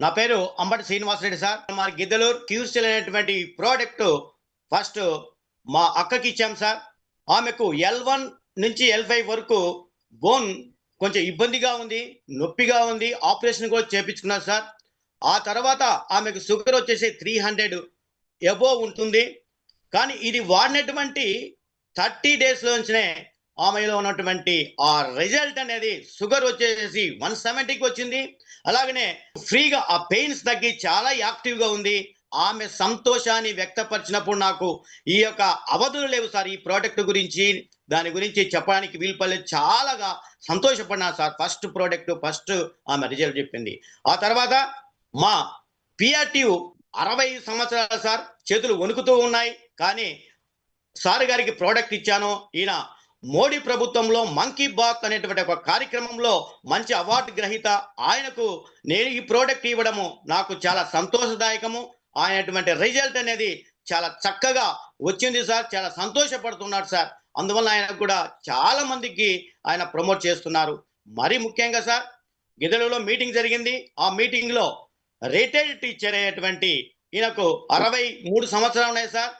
నా పేరు అంబటి శ్రీనివాసరెడ్డి సార్. మా గిద్దలూరు క్యూస్టిల్ అనేటువంటి ప్రోడక్ట్ ఫస్ట్ మా అక్కకి ఇచ్చాం సార్. ఆమెకు ఎల్ వన్ నుంచి ఎల్ ఫైవ్ వరకు బోన్ కొంచెం ఇబ్బందిగా ఉంది నొప్పిగా ఉంది ఆపరేషన్ కూడా చేపించుకున్నారు సార్. ఆ తర్వాత ఆమెకు షుగర్ వచ్చేసి త్రీ హండ్రెడ్ ఎబో ఉంటుంది. కానీ ఇది వాడినటువంటి థర్టీ డేస్లోంచినే ఆమెలో ఉన్నటువంటి ఆ రిజల్ట్ అనేది షుగర్ వచ్చేసి వన్ సెవెంటీకి వచ్చింది. అలాగనే ఫ్రీగా ఆ పెయిన్స్ తగ్గి చాలా యాక్టివ్గా ఉంది. ఆమె సంతోషాన్ని వ్యక్తపరిచినప్పుడు నాకు ఈ యొక్క అవధులు లేవు సార్. ఈ ప్రోడక్ట్ గురించి దాని గురించి చెప్పడానికి వీల్పల్లి చాలాగా సంతోషపడినా సార్. ఫస్ట్ ప్రోడక్ట్ ఫస్ట్ ఆమె రిజల్ట్ చెప్పింది. ఆ తర్వాత మా పిఆర్టీయు అరవై సంవత్సరాలు సార్. చేతులు వణుకుతూ ఉన్నాయి. కానీ సార్ గారికి ప్రోడక్ట్ ఇచ్చాను. ఈయన మోడీ ప్రభుత్వంలో మంకీ బాత్ అనేటువంటి ఒక కార్యక్రమంలో మంచి అవార్డు గ్రహీత ఆయనకు నేను ఈ ప్రోడక్ట్ ఇవ్వడము నాకు చాలా సంతోషదాయకము. ఆయనటువంటి రిజల్ట్ అనేది చాలా చక్కగా వచ్చింది సార్. చాలా సంతోషపడుతున్నాడు సార్. అందువల్ల ఆయన కూడా చాలా మందికి ఆయన ప్రమోట్ చేస్తున్నారు. మరీ ముఖ్యంగా సార్ గిదలలో మీటింగ్ జరిగింది. ఆ మీటింగ్లో రిటైర్డ్ టీచర్ అయ్యేటువంటి ఈయనకు అరవై మూడు సంవత్సరాలు ఉన్నాయి సార్.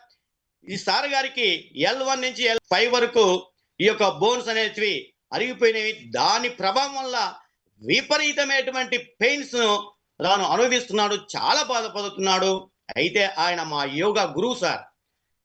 ఈ సార్ గారికి ఎల్ వన్ నుంచి ఎల్ ఫైవ్ వరకు ఈ యొక్క బోన్స్ అనేటివి అరిగిపోయినవి. దాని ప్రభావం వల్ల విపరీతమైనటువంటి పెయిన్స్ను తాను అనుభవిస్తున్నాడు. చాలా బాధపడుతున్నాడు. అయితే ఆయన మా యోగా గురువు సార్.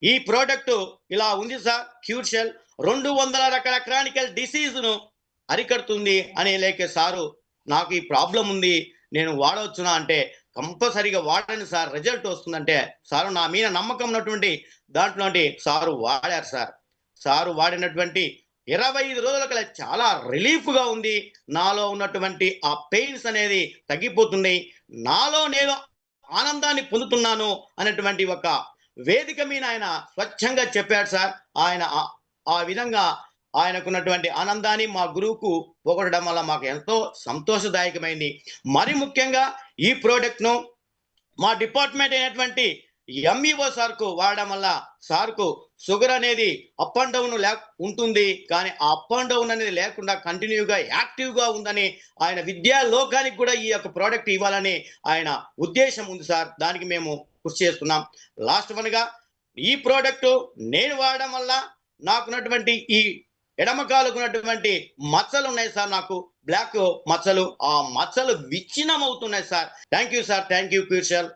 ఈ ప్రోడక్ట్ ఇలా ఉంది సార్. క్యూర్షెల్ రెండు వందల రకాల క్రానికల్ డిసీజ్ను అరికడుతుంది అనే లేక సారు నాకు ఈ ప్రాబ్లం ఉంది. నేను వాడవచ్చునా అంటే కంపల్సరీగా వాడండి సార్. రిజల్ట్ వస్తుందంటే సారు నా మీద నమ్మకం ఉన్నటువంటి దాంట్లో సారు వాడారు సార్. సారు వాడినటువంటి ఇరవై ఐదు రోజుల చాలా రిలీఫ్గా ఉంది. నాలో ఉన్నటువంటి ఆ పెయిన్స్ అనేది తగ్గిపోతున్నాయి. నాలో నేను ఆనందాన్ని పొందుతున్నాను అనేటువంటి ఒక వేదిక మీద ఆయన స్వచ్ఛంగా చెప్పాడు సార్. ఆయన ఆ- ఆ విధంగా ఆయనకున్నటువంటి ఆనందాన్ని మా గురువుకు పోగొట్టడం వల్ల మాకు ఎంతో సంతోషదాయకమైంది. మరి ముఖ్యంగా ఈ ప్రోడక్ట్ను మా డిపార్ట్మెంట్ అయినటువంటి ఎంఈఓ సార్కు వాడడం వల్ల సార్కు షుగర్ అనేది అప్ అండ్ డౌన్ లే ఉంటుంది. కానీ ఆ అప్ అండ్ డౌన్ అనేది లేకుండా కంటిన్యూగా యాక్టివ్గా ఉందని ఆయన విద్యా లోకానికి కూడా ఈ యొక్క ప్రోడక్ట్ ఇవ్వాలని ఆయన ఉద్దేశం ఉంది సార్. దానికి మేము కృషి చేస్తున్నాం. లాస్ట్ వన్గా ఈ ప్రోడక్ట్ నేను వాడడం వల్ల నాకున్నటువంటి ఈ ఎడమకాలకు ఉన్నటువంటి మచ్చలు ఉన్నాయి సార్ నాకు. బ్లాక్ మచ్చలు. ఆ మచ్చలు విచ్ఛిన్నం అవుతున్నాయి sir. Thank you sir. Thank you క్యూషల్